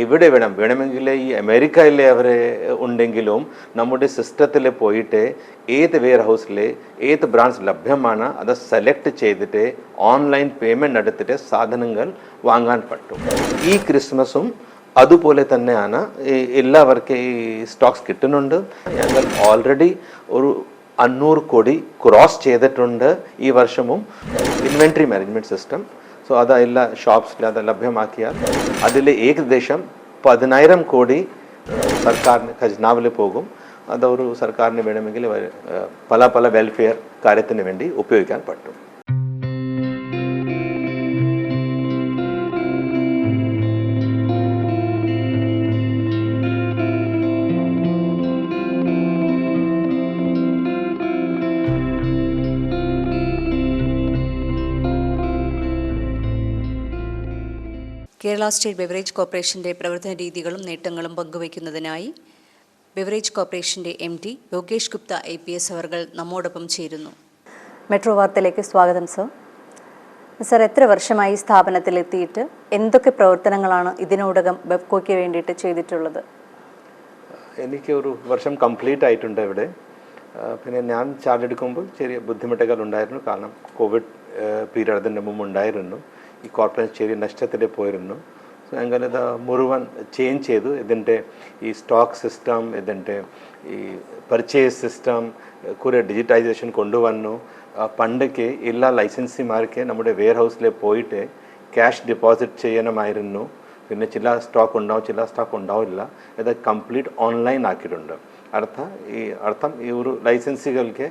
എവിടെ വേണം? വേണമെങ്കിൽ ഈ അമേരിക്കയിലെ അവർ ഉണ്ടെങ്കിലും നമ്മുടെ സിസ്റ്റത്തിൽ പോയിട്ട് ഏത് വെയർ ഹൗസിൽ ഏത് ബ്രാൻഡ്സ് ലഭ്യമാണ് അത് സെലക്ട് ചെയ്തിട്ട് ഓൺലൈൻ പേയ്മെന്റ് എടുത്തിട്ട് സാധനങ്ങൾ വാങ്ങാൻ പറ്റും. ഈ ക്രിസ്മസും അതുപോലെ തന്നെയാണ് എല്ലാവർക്കും ഈ സ്റ്റോക്സ് കിട്ടുന്നുണ്ട്. ഞങ്ങൾ ഓൾറെഡി ഒരു അഞ്ഞൂറ് കോടി ക്രോസ് ചെയ്തിട്ടുണ്ട് ഈ വർഷവും. ഇൻവെൻട്രി മാനേജ്മെന്റ് സിസ്റ്റം സോ അത് എല്ലാ ഷോപ്സിൽ അത് ലഭ്യമാക്കിയാൽ അതിൽ ഏകദേശം പതിനായിരം കോടി സർക്കാരിന് ഖജനാവിൽ പോകും. അതൊരു സർക്കാരിന് വേണമെങ്കിൽ പല പല വെൽഫെയർ കാര്യത്തിന് വേണ്ടി ഉപയോഗിക്കാൻ പറ്റും. കേരള സ്റ്റേറ്റ് ബെവറേജ് കോർപ്പറേഷന്റെ പ്രവർത്തന രീതികളും നേട്ടങ്ങളും പങ്കുവയ്ക്കുന്നതിനായി ബെവറേജ് കോർപ്പറേഷന്റെ M D Yogesh Gupta I P S അവർകൾ നമ്മോടൊപ്പം ചേരുന്നു. മെട്രോ വാർത്തയിലേക്ക് സ്വാഗതം സർ. സർ എത്ര വർഷമായി ഈ സ്ഥാപനത്തിലെത്തിയിട്ട് എന്തൊക്കെ പ്രവർത്തനങ്ങളാണ് ഇതിനോടകം ബെബ്കോയ്ക്ക് വേണ്ടിയിട്ട് ചെയ്തിട്ടുള്ളത്? എനിക്ക് ഒരു വർഷം കംപ്ലീറ്റ് ആയിട്ടുണ്ട് ഇവിടെ. പിന്നെ ഞാൻ ചാർജ് എടുക്കുമ്പോൾ ചെറിയ ബുദ്ധിമുട്ടുകൾ ഉണ്ടായിരുന്നു. കാരണം കോവിഡ് പീരീഡ് അതിന്റെ മുമ്പ് ഉണ്ടായിരുന്നു. ഈ കോർപ്പറേഷൻ ചെറിയ നഷ്ടത്തിൽ പോയിരുന്നു. അങ്ങനെ ഇത് മുഴുവൻ ചേഞ്ച് ചെയ്തു. ഇതിന്റെ ഈ സ്റ്റോക്ക് സിസ്റ്റം ഇതിന്റെ ഈ പർച്ചേസ് സിസ്റ്റം കുറേ ഡിജിറ്റൈസേഷൻ കൊണ്ടുവന്നു. പണ്ടൊക്കെ എല്ലാ ലൈസൻസിമാർക്ക് നമ്മുടെ വെയർ ഹൗസിൽ പോയിട്ട് ക്യാഷ് ഡിപ്പോസിറ്റ് ചെയ്യണമായിരുന്നു. പിന്നെ ചില സ്റ്റോക്ക് ഉണ്ടാവും ചില സ്റ്റോക്ക് ഉണ്ടാവില്ല. ഇത് കംപ്ലീറ്റ് ഓൺലൈൻ ആക്കിയിട്ടുണ്ട്. അർത്ഥം ഈ അർത്ഥം ഈ ഒരു ലൈസൻസുകൾക്ക്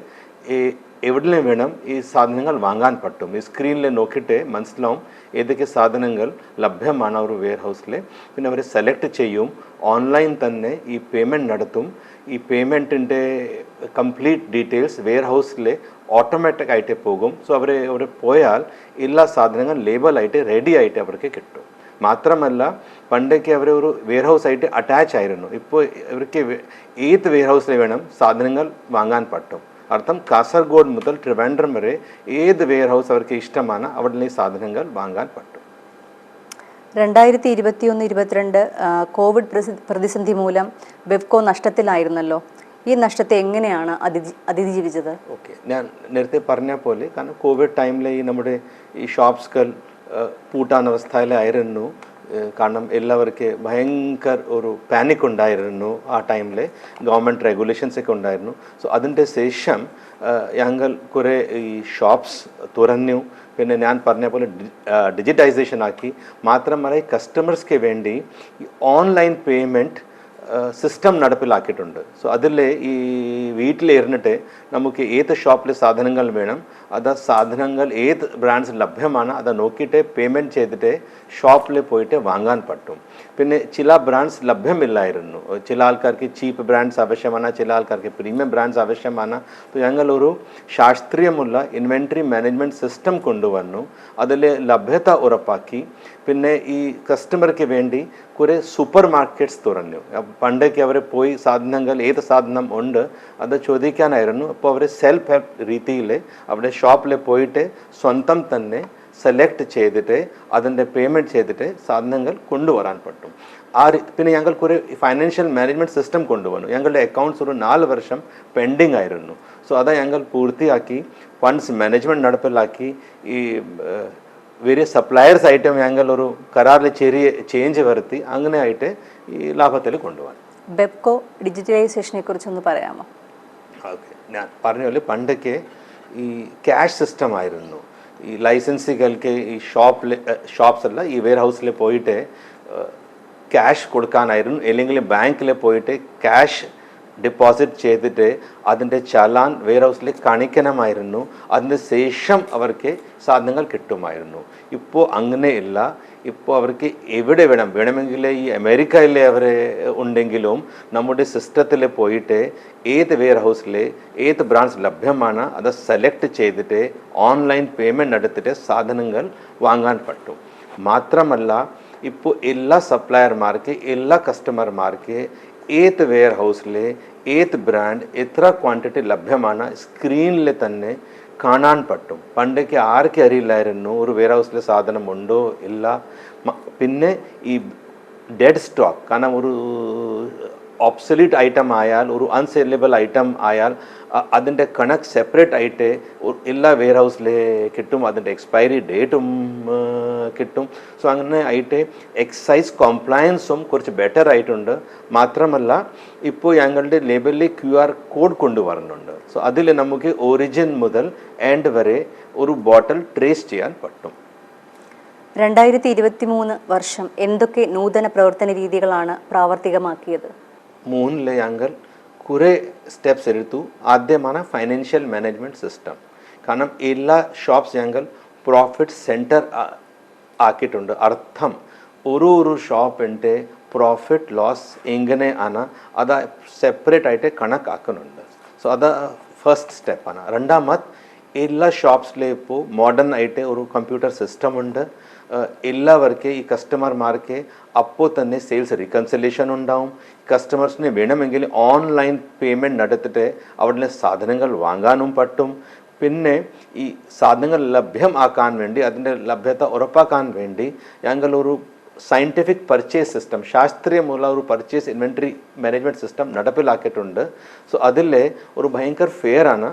എവിടെ വേണം ഈ സാധനങ്ങൾ വാങ്ങാൻ പറ്റും? ഈ സ്ക്രീനിൽ നോക്കിയിട്ട് മനസ്സിലാവും ഏതൊക്കെ സാധനങ്ങൾ ലഭ്യമാണ് ഒരു വെയർ ഹൗസിൽ പിന്നെ അവർ സെലക്ട് ചെയ്യും. ഓൺലൈൻ തന്നെ ഈ പേയ്മെന്റ് നടത്തും. ഈ പേയ്മെന്റിന്റെ കംപ്ലീറ്റ് ഡീറ്റെയിൽസ് വെയർ ഹൗസിൽ ഓട്ടോമാറ്റിക് ആയിട്ട് പോകും. സോ അവർ അവർ പോയാൽ എല്ലാ സാധനങ്ങൾ ലേബലായിട്ട് റെഡി ആയിട്ട് അവർക്ക് കിട്ടും. മാത്രമല്ല പണ്ടൊക്കെ അവർ ഒരു വെയർ ഹൗസ് ആയിട്ട് അറ്റാച്ച് ആയിരുന്നു. ഇപ്പോൾ ഇവർക്ക് ഏത് വെയർ ഹൗസിൽ വേണം സാധനങ്ങൾ വാങ്ങാൻ പറ്റും? അർത്ഥം കാസർഗോഡ് മുതൽ ട്രിവാൻഡ്രം വരെ ഏത് വെയർ ഹൗസ് അവർക്ക് ഇഷ്ടമാണ് അവിടെ നിന്ന് ഈ സാധനങ്ങൾ വാങ്ങാൻ പറ്റും. രണ്ടായിരത്തി ഇരുപത്തിയൊന്ന് ഇരുപത്തിരണ്ട് കോവിഡ് പ്രതിസന്ധി മൂലം ബെബ്കോ നഷ്ടത്തിലായിരുന്നല്ലോ. ഈ നഷ്ടത്തെ എങ്ങനെയാണ് അതിജീ അതിജീവിച്ചത്? ഓക്കെ. ഞാൻ നേരത്തെ പറഞ്ഞ പോലെ കാരണം കോവിഡ് ടൈമിലെ ഈ നമ്മുടെ ഈ ഷോപ്സുകൾ പൂട്ടാൻ അവസ്ഥയിലായിരുന്നു. കാരണം എല്ലാവർക്കും ഭയങ്കര ഒരു പാനിക് ഉണ്ടായിരുന്നു ആ ടൈമിൽ ഗവൺമെന്റ് റെഗുലേഷൻസ് ഒക്കെ ഉണ്ടായിരുന്നു. സോ അതിന്റെ ശേഷം ഞങ്ങൾ കുറേ ഈ ഷോപ്സ് തുറന്നു. പിന്നെ ഞാൻ പറഞ്ഞ പോലെ ഡിജിറ്റൈസേഷൻ ആക്കി. മാത്രമല്ല കസ്റ്റമേഴ്സ്ക്ക് വേണ്ടി ഓൺലൈൻ പേയ്മെന്റ് സിസ്റ്റം നടപ്പിലാക്കിയിട്ടുണ്ട്. സോ അതിൽ ഈ വീട്ടിലിരുന്നിട്ട് നമുക്ക് ഏത് ഷോപ്പിൽ സാധനങ്ങൾ വേണം അത് സാധനങ്ങൾ ഏത് ബ്രാൻഡ്സ് ലഭ്യമാണ് അത് നോക്കിയിട്ട് പേയ്മെന്റ് ചെയ്തിട്ട് ഷോപ്പിൽ പോയിട്ട് വാങ്ങാൻ പറ്റും. പിന്നെ ചില ബ്രാൻഡ്സ് ലഭ്യമില്ലായിരുന്നു. ചില ആൾക്കാർക്ക് ചീപ്പ് ബ്രാൻഡ്സ് ആവശ്യമാണ് ചില ആൾക്കാർക്ക് പ്രീമിയം ബ്രാൻഡ്സ് ആവശ്യമാണ്. ഒരു ശാസ്ത്രീയമുള്ള ഇൻവെൻട്രി മാനേജ്മെന്റ് സിസ്റ്റം കൊണ്ടുവന്നു. അതിൽ ലഭ്യത ഉറപ്പാക്കി. പിന്നെ ഈ കസ്റ്റമർക്ക് വേണ്ടി കുറേ സൂപ്പർ മാർക്കറ്റ്സ് തുറന്നു പണ്ടൊക്കെ അവർ പോയി സാധനങ്ങൾ ഏത് സാധനം ഉണ്ട് അത് ചോദിക്കാനായിരുന്നു. അപ്പോൾ അവർ സെൽഫ് ഹെൽപ്പ് രീതിയിൽ അവിടെ ഷോപ്പിൽ പോയിട്ട് സ്വന്തം തന്നെ സെലക്ട് ചെയ്തിട്ട് അതിന്റെ പേയ്മെന്റ് ചെയ്തിട്ട് സാധനങ്ങൾ കൊണ്ടുവരാൻ പറ്റും. ആ പിന്നെ ഞങ്ങൾക്ക് ഒരു ഫൈനാൻഷ്യൽ മാനേജ്മെന്റ് സിസ്റ്റം കൊണ്ടുവന്നു. ഞങ്ങളുടെ അക്കൗണ്ട്സ് ഒരു നാല് വർഷം പെൻഡിങ് ആയിരുന്നു. സോ അത് ഞങ്ങൾ പൂർത്തിയാക്കി ഫണ്ട്സ് മാനേജ്മെന്റ് നടപ്പിലാക്കി ഈ വേരിയസ് സപ്ലയേഴ്സ് ആയിട്ടും ഞങ്ങൾ ഒരു കരാറിൽ ചെറിയ ചേഞ്ച് വരുത്തി അങ്ങനെ ആയിട്ട് ഈ ലാഭത്തിൽ കൊണ്ടുപോകാൻ. ബെപ്കോ ഡിജിറ്റലൈസേഷനെ കുറിച്ചൊന്ന് പറയാമോ? ഓക്കെ. ഞാൻ പറഞ്ഞ പോലെ പണ്ടൊക്കെ ഈ ക്യാഷ് സിസ്റ്റം ആയിരുന്നു. ഈ ലൈസൻസുകൾക്ക് ഈ ഷോപ്പിൽ ഷോപ്സ് അല്ല ഈ വെയർ ഹൗസിൽ പോയിട്ട് ക്യാഷ് കൊടുക്കാനായിരുന്നു. അല്ലെങ്കിൽ ബാങ്കിൽ പോയിട്ട് ക്യാഷ് ഡെപ്പോസിറ്റ് ചെയ്തിട്ട് അതിന്റെ ചലാൻ വെയർ ഹൗസിൽ കാണിക്കണമായിരുന്നു. അതിന് ശേഷം അവർക്ക് സാധനങ്ങൾ കിട്ടുമായിരുന്നു. ഇപ്പോൾ അങ്ങനെയില്ല ഇപ്പോൾ അവർക്ക് എവിടെ വേണം? വേണമെങ്കിൽ ഈ അമേരിക്കയിലെ അവർ ഉണ്ടെങ്കിലും നമ്മുടെ സിസ്റ്റത്തിൽ പോയിട്ട് ഏത് വെയർ ഹൗസിൽ ഏത് ബ്രാൻഡ്സ് ലഭ്യമാണ് അത് സെലക്ട് ചെയ്തിട്ട് ഓൺലൈൻ പേയ്മെന്റ് നടത്തിയിട്ട് സാധനങ്ങൾ വാങ്ങാൻ പറ്റും. മാത്രമല്ല ഇപ്പോൾ എല്ലാ സപ്ലയർമാർക്ക് എല്ലാ കസ്റ്റമർമാർക്ക് ഏത് വെയർ ഹൗസിൽ ഏത് ബ്രാൻഡ് എത്ര ക്വാണ്ടിറ്റി ലഭ്യമാണ് സ്ക്രീനിൽ തന്നെ കാണാൻ പറ്റും. പണ്ടൊക്കെ ആർക്കും അറിയില്ലായിരുന്നു ഒരു വെയർ ഹൗസിൽ സാധനം ഉണ്ടോ ഇല്ല. പിന്നെ ഈ ഡെഡ് സ്റ്റോക്ക് കാരണം ഒരു ഒബ്സലീറ്റ് ഐറ്റം ആയാൽ ഒരു അൺസെല്ലബിൾ ഐറ്റം ആയാൽ അതിന്റെ കണക്ക് സെപ്പറേറ്റ് ആയിട്ട് എല്ലാ വെയർ ഹൗസിൽ കിട്ടും അതിന്റെ എക്സ്പയറി ഡേറ്റും കിട്ടും. സോ അങ്ങനെ ആയിട്ട് എക്സൈസ് കോംപ്ലയൻസും കുറച്ച് ബെറ്റർ ആയിട്ടുണ്ട്. മാത്രമല്ല ഇപ്പോൾ ഞങ്ങളുടെ ലേബലിൽ ക്യു ആർ കോഡ് കൊണ്ടുവരുന്നുണ്ട്. സോ അതിൽ നമുക്ക് ഒറിജിൻ മുതൽ ആൻഡ് വരെ ഒരു ബോട്ടിൽ ട്രേസ് ചെയ്യാൻ പറ്റും. രണ്ടായിരത്തി ഇരുപത്തി മൂന്ന് വർഷം എന്തൊക്കെ നൂതന പ്രവർത്തന രീതികളാണ് പ്രാവർത്തികമാക്കിയത്? മൂന്നിൽ ഞങ്ങൾ കുറേ സ്റ്റെപ്സ് എടുത്തു. ആദ്യമാണ് ഫൈനാൻഷ്യൽ മാനേജ്മെന്റ് സിസ്റ്റം കാരണം എല്ലാ ഷോപ്സ് ഞങ്ങൾ പ്രോഫിറ്റ് സെന്റർ ആക്കിയിട്ടുണ്ട്. അർത്ഥം ഒരു ഒരു ഷോപ്പിന്റെ പ്രോഫിറ്റ് ലോസ് എങ്ങനെ ആണ് അത് സെപ്പറേറ്റ് ആയിട്ട് കണക്കാക്കുന്നുണ്ട്. സോ അത് ഫസ്റ്റ് സ്റ്റെപ്പാണ് രണ്ടാമത് എല്ലാ ഷോപ്സിലും ഇപ്പോൾ മോഡേൺ ആയിട്ട് ഒരു കമ്പ്യൂട്ടർ സിസ്റ്റം ഉണ്ട്. എല്ലാവർക്ക് ഈ കസ്റ്റമർമാർക്ക് അപ്പോൾ തന്നെ സെയിൽസ് റിക്കൺസിലേഷൻ ഉണ്ടാവും. കസ്റ്റമേഴ്സിന് വേണമെങ്കിൽ ഓൺലൈൻ പേയ്മെന്റ് നടത്തിയിട്ട് അവിടുന്ന് സാധനങ്ങൾ വാങ്ങാനും പറ്റും. പിന്നെ ഈ സാധനങ്ങൾ ലഭ്യമാക്കാൻ വേണ്ടി അതിന്റെ ലഭ്യത ഉറപ്പാക്കാൻ വേണ്ടി ഞങ്ങളൊരു സയന്റിഫിക് പർച്ചേസ് സിസ്റ്റം ശാസ്ത്രീയമുള്ള ഒരു പർച്ചേസ് ഇൻവെൻട്രി മാനേജ്മെന്റ് സിസ്റ്റം നടപ്പിലാക്കിയിട്ടുണ്ട്. സോ അതിൽ ഒരു ഭയങ്കര ആണ്.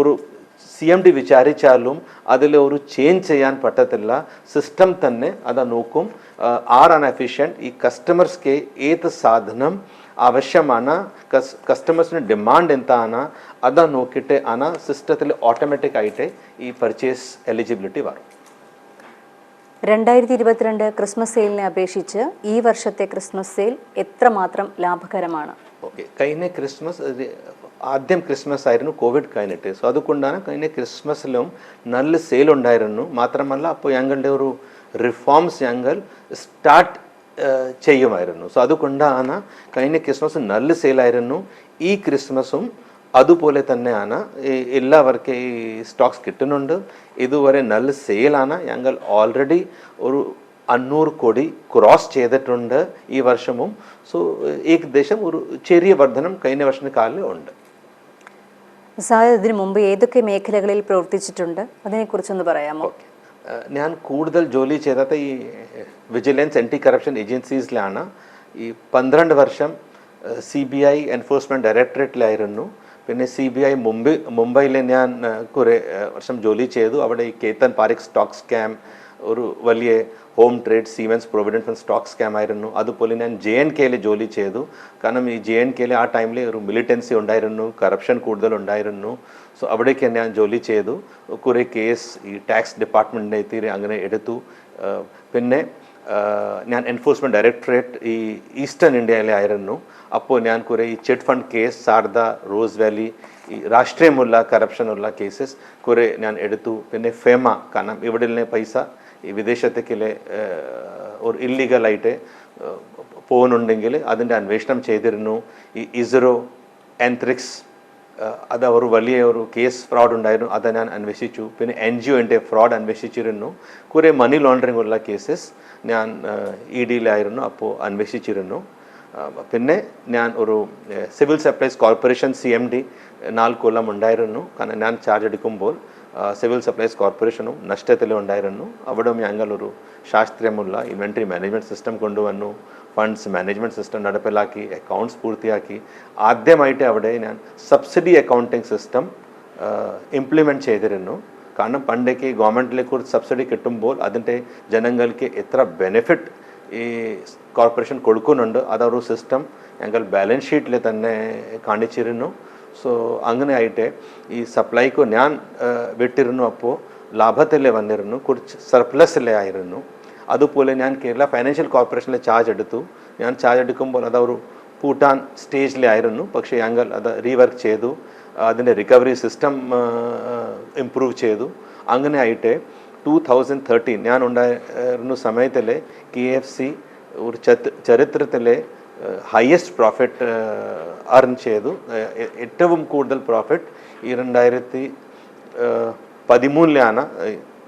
ഒരു സി എം ഡി വിചാരിച്ചാലും അതിൽ ഒരു ചേഞ്ച് ചെയ്യാൻ പറ്റത്തില്ല. സിസ്റ്റം തന്നെ അത് നോക്കും. ആർ അൺഎഫിഷ്യന്റ് എഫിഷ്യന്റ് ഈ കസ്റ്റമേഴ്സ്ക്ക് ഏത് സാധനം ആവശ്യമാണ്? കസ് കസ്റ്റമേഴ്സിന് ഡിമാൻഡ് എന്താണ്? അത് നോക്കിയിട്ട് ആണ് സിസ്റ്റത്തിൽ ഓട്ടോമാറ്റിക് ആയിട്ട് ഈ പർച്ചേസ് എലിജിബിലിറ്റി വരും. രണ്ടായിരത്തി ഇരുപത്തിരണ്ട് ക്രിസ്മസ് സെയിലിനെ അപേക്ഷിച്ച് ഈ വർഷത്തെ ക്രിസ്മസ് സെയിൽ എത്രമാത്രം ലാഭകരമാണ്? ഓക്കെ കഴിഞ്ഞ ക്രിസ്മസ് ആദ്യം ക്രിസ്മസ് ആയിരുന്നു കോവിഡ് കഴിഞ്ഞിട്ട്. സോ അതുകൊണ്ടാണ് കഴിഞ്ഞ ക്രിസ്മസിലും നല്ല സെയിൽ ഉണ്ടായിരുന്നു. മാത്രമല്ല അപ്പോൾ ഞങ്ങളുടെ ഒരു റിഫോംസ് ഞങ്ങൾ സ്റ്റാർട്ട് ചെയ്യുമായിരുന്നു. സോ അതുകൊണ്ടാണ് കഴിഞ്ഞ ക്രിസ്മസ് നല്ല സെയിലായിരുന്നു ഈ ക്രിസ്മസും അതുപോലെ തന്നെയാണ് എല്ലാവർക്കും ഈ സ്റ്റോക്സ് കിട്ടുന്നുണ്ട്. ഇതുവരെ നല്ല സെയിലാണ് ഞങ്ങൾ ഓൾറെഡി ഒരു അഞ്ഞൂറ് കോടി ക്രോസ് ചെയ്തിട്ടുണ്ട് ഈ വർഷവും. സോ ഏകദേശം ഒരു ചെറിയ വർധനം കഴിഞ്ഞ വർഷക്കാലം ഉണ്ട്. സാർ ഇതിനു മുമ്പ് ഏതൊക്കെ മേഖലകളിൽ പ്രവർത്തിച്ചിട്ടുണ്ട്? അതിനെക്കുറിച്ചൊന്ന് പറയാമോ? ഞാൻ കൂടുതൽ ജോലി ചെയ്തത് ഈ വിജിലൻസ് ആന്റി കറപ്ഷൻ ഏജൻസീസിലാണ് ഈ പന്ത്രണ്ട് വർഷം സി ബി ഐ എൻഫോഴ്സ്മെന്റ് ഡയറക്ടറേറ്റിലായിരുന്നു പിന്നെ സി ബി ഐ മുംബൈ മുംബൈയിൽ ഞാൻ കുറേ വർഷം ജോലി ചെയ്തു. അവിടെ ഈ കേത്തൻ പാരിക് സ്റ്റോക്ക് സ്കാം ഒരു വലിയ home trade Siemens provident fund stock scam ആയിരുന്നു. അതുപോലെ ഞാൻ ജെ എൻ കെയിൽ ജോലി ചെയ്തു. കാരണം ഈ ജെ എൻ കെയിൽ ആ ടൈമിൽ ഒരു മിലിറ്റൻസി ഉണ്ടായിരുന്നു കറപ്ഷൻ കൂടുതൽ ഉണ്ടായിരുന്നു സോ അവിടേക്ക് ഞാൻ ജോലി ചെയ്തു. കുറേ കേസ് ഈ ടാക്സ് ഡിപ്പാർട്ട്മെന്റിന്റെ എത്തി അങ്ങനെ എടുത്തു. പിന്നെ ഞാൻ എൻഫോഴ്സ്മെന്റ് ഡയറക്ടറേറ്റ് ഈ ഈസ്റ്റേൺ ഇന്ത്യയിലെ ആയിരുന്നു. അപ്പോൾ ഞാൻ കുറേ ഈ chit fund case Saradha Rose Valley ഈ രാഷ്ട്രീയമുള്ള കറപ്ഷനുള്ള കേസസ് കുറേ ഞാൻ എടുത്തു. പിന്നെ ഫേമ കാരണം ഇവിടെ പൈസ ഈ വിദേശത്തേക്കിലെ ഒരു ഇല്ലീഗലായിട്ട് പോകുന്നുണ്ടെങ്കിൽ അതിന്റെ അന്വേഷണം ചെയ്തിരുന്നു. ഈ ഇസ്രോ ആൻത്രിക്സ് അത് ഒരു വലിയ ഒരു കേസ് ഫ്രോഡ് ഉണ്ടായിരുന്നു അത് ഞാൻ അന്വേഷിച്ചു. പിന്നെ എൻ ജി ഒന്റെ ഫ്രോഡ് അന്വേഷിച്ചിരുന്നു. കുറേ മണി ലോണ്ടറിംഗ് ഉള്ള കേസസ് ഞാൻ ഇ ഡിയിലായിരുന്നു അപ്പോൾ അന്വേഷിച്ചിരുന്നു. പിന്നെ ഞാൻ ഒരു civil supplies corporation C M D നാല് കൊല്ലം ഉണ്ടായിരുന്നു. കാരണം ഞാൻ ചാർജ് എടുക്കുമ്പോൾ സിവിൽ സപ്ലൈസ് കോർപ്പറേഷനും നഷ്ടത്തിലുണ്ടായിരുന്നു അവിടെ ഞങ്ങളൊരു ശാസ്ത്രീയമുള്ള ഇൻവെൻട്രി മാനേജ്മെന്റ് സിസ്റ്റം കൊണ്ടുവന്നു. ഫണ്ട്സ് മാനേജ്മെന്റ് സിസ്റ്റം നടപ്പിലാക്കി അക്കൗണ്ട്സ് പൂർത്തിയാക്കി. ആദ്യമായിട്ട് അവിടെ ഞാൻ സബ്സിഡി അക്കൗണ്ടിങ് സിസ്റ്റം ഇംപ്ലിമെന്റ് ചെയ്തിരുന്നു. കാരണം പണ്ടേക്ക് ഗവൺമെന്റിലേക്ക് സബ്സിഡി കിട്ടുമ്പോൾ അതിന്റെ ജനങ്ങൾക്ക് എത്ര ബെനിഫിറ്റ് ഈ കോർപ്പറേഷൻ കൊടുക്കുന്നുണ്ട്. അതൊരു സിസ്റ്റം ഞങ്ങൾ ബാലൻസ് ഷീറ്റിൽ തന്നെ കാണിച്ചിരുന്നു. സോ അങ്ങനെ ആയിട്ട് ഈ സപ്ലൈക്ക് ഞാൻ വിട്ടിരുന്നു അപ്പോൾ ലാഭത്തിലെ വന്നിരുന്നു കുറച്ച് സർപ്ലസിലെ ആയിരുന്നു. അതുപോലെ ഞാൻ കേരള ഫൈനാൻഷ്യൽ കോർപ്പറേഷനിലെ ചാർജ് എടുത്തു. ഞാൻ ചാർജ് എടുക്കുമ്പോൾ അത് അതൊരു പൂട്ടാൻ സ്റ്റേജിലായിരുന്നു പക്ഷേ ഞങ്ങൾ അത് റീവർക്ക് ചെയ്തു. അതിന്റെ റിക്കവറി സിസ്റ്റം ഇംപ്രൂവ് ചെയ്തു. അങ്ങനെ ആയിട്ട് ടൂ തൗസൻഡ് തേർട്ടീൻ ഞാൻ ഉണ്ടായിരുന്ന സമയത്തിൽ കെ എഫ് സി ഒരു ചരിത്രത്തിലെ ഹയസ്റ്റ് പ്രോഫിറ്റ് അർൺ ചെയ്തു. ഏറ്റവും കൂടുതൽ പ്രോഫിറ്റ് ഈ രണ്ടായിരത്തി പതിമൂന്നിലാണ്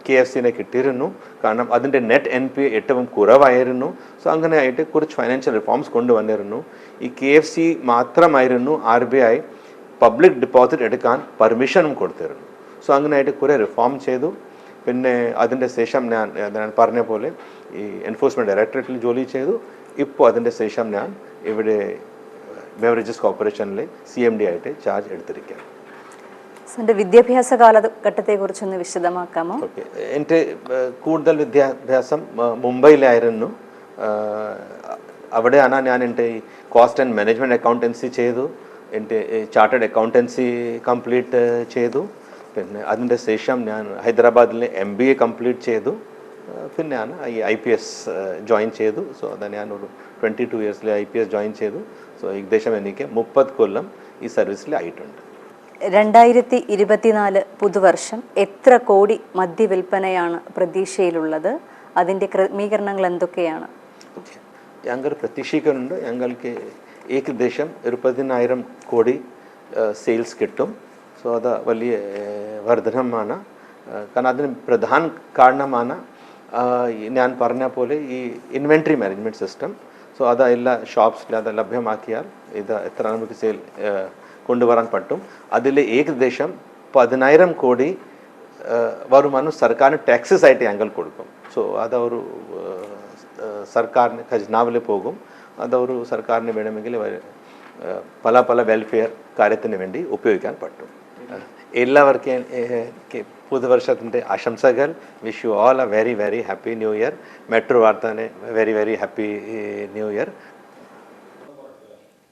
കെ എഫ് സിനെ കിട്ടിയിരുന്നു. കാരണം അതിന്റെ നെറ്റ് എൻ പി ഏറ്റവും കുറവായിരുന്നു. സോ അങ്ങനെ ആയിട്ട് കുറച്ച് ഫൈനാൻഷ്യൽ റിഫോംസ് കൊണ്ടുവന്നിരുന്നു. ഈ കെ എഫ് സി മാത്രമായിരുന്നു R B I public deposit എടുക്കാൻ പെർമിഷനും കൊടുത്തിരുന്നു. സോ അങ്ങനെ ആയിട്ട് കുറേ റിഫോം ചെയ്തു. പിന്നെ അതിന്റെ ശേഷം ഞാൻ ഞാൻ പറഞ്ഞ പോലെ ഈ എൻഫോഴ്സ്മെന്റ് ഡയറക്ടറേറ്റിൽ ജോലി ചെയ്തു. ഇപ്പോൾ അതിന്റെ ശേഷം ഞാൻ ഇവിടെ ബെവറേജസ് കോർപ്പറേഷനിൽ സി എം ഡി ആയിട്ട് ചാർജ് എടുത്തിരിക്കുകയാണ്. സാറിന്റെ വിദ്യാഭ്യാസ കാലഘട്ടത്തെക്കുറിച്ചൊന്ന് വിശദമാക്കാമോ? ഓക്കെ. എന്റെ കൂടുതൽ വിദ്യാഭ്യാസം മുംബൈയിലായിരുന്നു. അവിടെയാണ് ഞാൻ എന്റെ കോസ്റ്റ് ആൻഡ് മാനേജ്മെന്റ് അക്കൗണ്ടൻസി ചെയ്തു. എന്റെ ചാർട്ടേഡ് അക്കൗണ്ടൻസി കംപ്ലീറ്റ് ചെയ്തു. പിന്നെ അതിന്റെ ശേഷം ഞാൻ ഹൈദരാബാദിൽ എം ബി എ കംപ്ലീറ്റ് ചെയ്തു. പിന്നെയാണ് ഈ ഐ പി എസ് ജോയിൻ ചെയ്തു. സോ അത് ഞാനൊരു ട്വന്റി ടു ഇയേഴ്സിൽ ഐ പി എസ് ജോയിൻ ചെയ്തു. സോ ഏകദേശം എനിക്ക് മുപ്പത് കൊല്ലം ഈ സർവീസിൽ ആയിട്ടുണ്ട്. രണ്ടായിരത്തി ഇരുപത്തിനാല് പുതുവർഷം എത്ര കോടി മദ്യവിൽപ്പനയാണ് പ്രതീക്ഷയിലുള്ളത്? അതിന്റെ ക്രമീകരണങ്ങൾ എന്തൊക്കെയാണ്? ഞങ്ങൾ പ്രതീക്ഷിക്കുന്നുണ്ട് ഞങ്ങൾക്ക് ഏകദേശം ഒരു പതിനായിരം കോടി സെയിൽസ് കിട്ടും. സോ അത് വലിയ വർധനമാണ്. കാരണം അതിന് പ്രധാന കാരണമാണ് ഞാൻ പറഞ്ഞ പോലെ ഈ ഇൻവെൻട്രി മാനേജ്മെന്റ് സിസ്റ്റം സോ അത് എല്ലാ ഷോപ്സിൽ അത് ലഭ്യമാക്കിയാൽ ഇത് എത്ര നമുക്ക് സെയിൽ കൊണ്ടുവരാൻ പറ്റും. അതിൽ ഏകദേശം പതിനായിരം കോടി വരുമാനം സർക്കാരിന് ടാക്സസ് ആയിട്ട് ഞങ്ങൾ കൊടുക്കും. സോ അത് ഒരു സർക്കാരിന് ഖജനാവിൽ പോകും. അതൊരു സർക്കാരിന് വേണമെങ്കിൽ പല പല വെൽഫെയർ കാര്യത്തിന് വേണ്ടി ഉപയോഗിക്കാൻ പറ്റും. എല്ലാവർക്കും പുതുവർഷത്തിന്റെ ആശംസകൾ. Wish you all a very very happy new year metro വാർത്താനെ very very happy new year